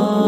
Oh.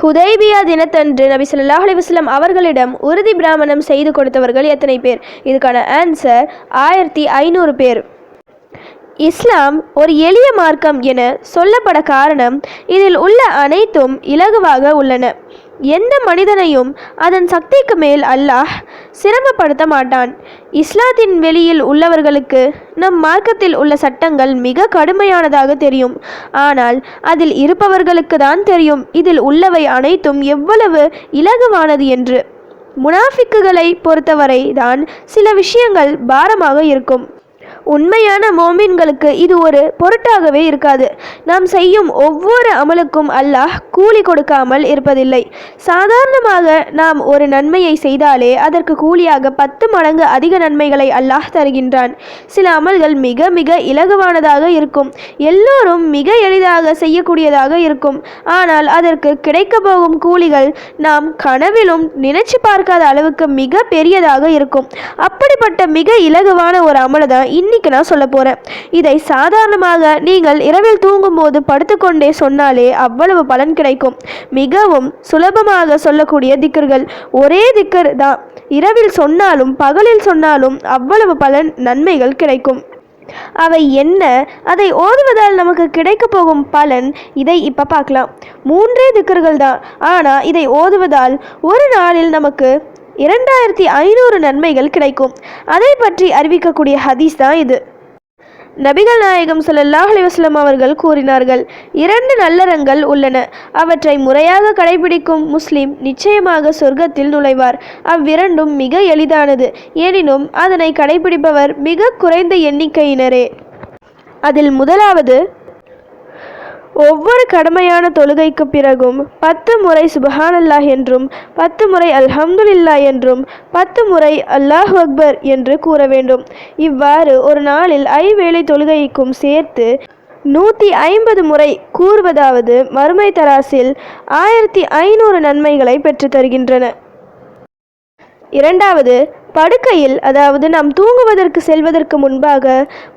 Hudaybiyyah தினத்தன்று நபி சொல்லாஹ் அலிவஸ்லம் அவர்களிடம் உறுதி பிராமணம் செய்து கொடுத்தவர்கள் எத்தனை பேர்? இதுக்கான ஆன்சர் ஆயிரத்தி ஐநூறு பேர். இஸ்லாம் ஒரு எளிய மார்க்கம் என சொல்லப்பட காரணம் இதில் உள்ள அனைத்தும் இலகுவாக உள்ளன. எந்த மனிதனையும் அதன் சக்திக்கு மேல் அல்லாஹ் சிரமப்படுத்த மாட்டான். இஸ்லாத்தின் வெளியில் உள்ளவர்களுக்கு நம் மார்க்கத்தில் உள்ள சட்டங்கள் மிக கடுமையானதாக தெரியும். ஆனால் அதில் இருப்பவர்களுக்கு தான் தெரியும் இதில் உள்ளவை அனைத்தும் எவ்வளவு இலகுவானது என்று. முனாஃபிக்குகளை பொறுத்தவரை தான் சில விஷயங்கள் பாரமாக இருக்கும். உண்மையான மோமின்களுக்கு இது ஒரு பொருட்டாகவே இருக்காது. நாம் செய்யும் ஒவ்வொரு அமலுக்கும் அல்லாஹ் கூலி கொடுக்காமல் இருப்பதில்லை. சாதாரணமாக நாம் ஒரு நன்மையை செய்தாலே அதற்கு கூலியாக பத்து மடங்கு அதிக நன்மைகளை அல்லாஹ் தருகின்றான். சில அமல்கள் மிக மிக இலகுவானதாக இருக்கும். எல்லோரும் மிக எளிதாக செய்யக்கூடியதாக இருக்கும். ஆனால் அதற்கு கிடைக்க போகும் கூலிகள் நாம் கனவிலும் நினைச்சு பார்க்காத அளவுக்கு மிக பெரியதாக இருக்கும். அப்படிப்பட்ட மிக இலகுவான ஒரு அமலை தான் இன்னைக்கு நான் சொல்ல போகிறேன் இதை சாதாரணமாக நீங்கள் இரவில் தூங்கும்போது படுத்துக்கொண்டே சொன்னாலே அவ்வளவு பலன் கிடைக்கும். மிகவும் சுலபமாக சொல்லக்கூடிய திக்கர்கள் ஒரே திக்கர் தான் இரவில் சொன்னாலும் பகலில் சொன்னாலும் அவ்வளவு பலன் நன்மைகள் கிடைக்கும். அவை என்ன? அதை ஓதுவதால் நமக்கு கிடைக்க போகும் பலன் இதை இப்போ பார்க்கலாம். மூன்றே திக்கர்கள் தான் ஆனால் இதை ஓதுவதால் ஒரு நாளில் நமக்கு இரண்டாயிரத்தி ஐநூறு நன்மைகள் கிடைக்கும். அதை பற்றி அறிவிக்கக்கூடிய ஹதீஸ் தான் இது. நபிகள் நாயகம் ஸல்லல்லாஹு அலைஹி அவர்கள் கூறினார்கள் இரண்டு நல்லறங்கள் உள்ளன. அவற்றை முறையாக கடைபிடிக்கும் முஸ்லிம் நிச்சயமாக சொர்க்கத்தில் நுழைவார். அவ்விரண்டும் மிக எளிதானது. எனினும் அதனை கடைபிடிப்பவர் மிக குறைந்த எண்ணிக்கையினரே. அதில் முதலாவது ஒவ்வொரு கடமையான தொழுகைக்கு பிறகும் பத்து முறை சுபஹானல்லாஹ் என்றும் பத்து முறை அல்ஹம்துலில்லா என்றும் பத்து முறை அல்லாஹ் அக்பர் என்று கூற வேண்டும். இவ்வாறு ஒரு நாளில் ஐவேளை தொழுகைக்கும் சேர்த்து நூற்றி ஐம்பது முறை கூறுவதாவது மறுமை தராசில் ஆயிரத்தி ஐநூறு நன்மைகளை பெற்று தருகின்றன. இரண்டாவது படுக்கையில் அதாவது நாம் தூங்குவதற்கு செல்வதற்கு முன்பாக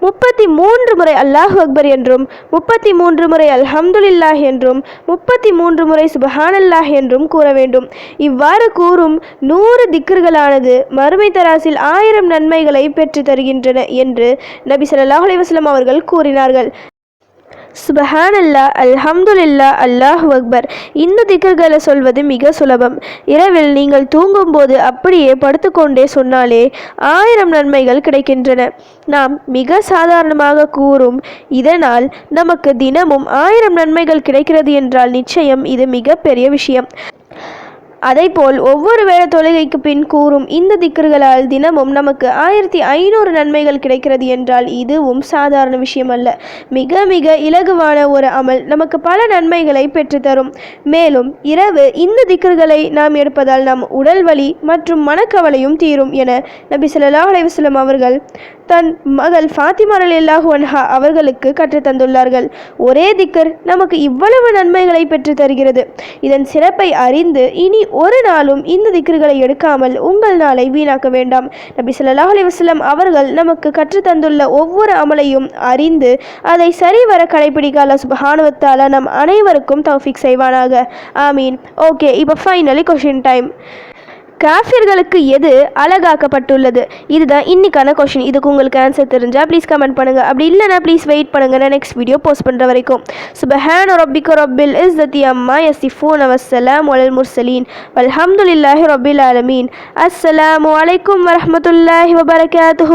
முப்பத்தி மூன்று முறை அல்லாஹ் அக்பர் என்றும் முப்பத்தி மூன்று முறை அல்ஹம்துலில்லாஹ் என்றும் முப்பத்தி மூன்று முறை சுபஹானல்லாஹ் என்றும் கூற வேண்டும். இவ்வாறு கூறும் நூறு திக்ர்களானது மறுமை தராசில் ஆயிரம் நன்மைகளை பெற்று தருகின்றன என்று நபி ஸல்லல்லாஹு அலைஹி அவர்கள் கூறினார்கள். சுபஹானல்லா அல்ஹம்துல்லா அல்லாஹ் அக்பர். இந்த திக்கர்களை சொல்வது மிக சுலபம். இரவில் நீங்கள் தூங்கும்போது அப்படியே படுத்துக்கொண்டே சொன்னாலே ஆயிரம் நன்மைகள் கிடைக்கின்றன. நாம் மிக சாதாரணமாக கூறும் இதனால் நமக்கு தினமும் ஆயிரம் நன்மைகள் கிடைக்கிறது என்றால் நிச்சயம் இது மிக பெரிய விஷயம். அதைப்போல் ஒவ்வொரு வேள தொழுகைக்கு பின் கூறும் இந்த திக்கர்களால் தினமும் நமக்கு ஆயிரத்தி ஐநூறு நன்மைகள் கிடைக்கிறது என்றால் இதுவும் சாதாரண விஷயம் அல்ல மிக மிக இலகுவான ஒரு அமல் நமக்கு பல நன்மைகளை பெற்றுத்தரும். மேலும் இரவு இந்த திக்கர்களை நாம் எடுப்பதால் நம் உடல் வலி மற்றும் மனக்கவலையும் தீரும் என நபி ஸல்லல்லாஹு அலைவாஸ்லம் அவர்கள் தன் மகள் ஃபாத்திமா ரலியல்லாஹு அன்ஹா அவர்களுக்கு கற்றுத்தந்துள்ளார்கள் ஒரே திக்கர் நமக்கு இவ்வளவு நன்மைகளை பெற்று தருகிறது. இதன் சிறப்பை அறிந்து இனி ஒரு நாளும் இந்த திக்கர்களை எடுக்காமல் உங்கள் நாளை வீணாக்க வேண்டாம். நபி சொல்லாஹ் அலைஹி அவர்கள் நமக்கு கற்றுத்தந்துள்ள ஒவ்வொரு அமலையும் அறிந்து அதை சரிவர கடைபிடிக்க அல்லாஹ் சுப்ஹானஹு நம் அனைவருக்கும் தௌஃபீக் செய்வானாக. ஆமீன். ஓகே இப்போ ஃபைனலி கொஷின் டைம் காஃபியர்களுக்கு எது அழகாக்கப்பட்டுள்ளது? இதுதான் இன்னைக்கான கொஷின் இதுக்கு உங்களுக்கு ஆன்சர் தெரிஞ்சால் ப்ளீஸ் கமெண்ட் பண்ணுங்கள் அப்படி இல்லைனா ப்ளீஸ் வெயிட் பண்ணுங்கள் நான் நெக்ஸ்ட் வீடியோ போஸ்ட் பண்ணுற வரைக்கும். சுபஹான ரொபில் இஸ் தத்தி அம்மா யசிஃபூன் அவசலாம் ஒலல் முர்சலீன் அலமதுல்லாஹி ரொபில் ஆலமீன் அஸ்ஸலாம் வலைக்கம் வரமத்துல்லாஹி வபரகாத்து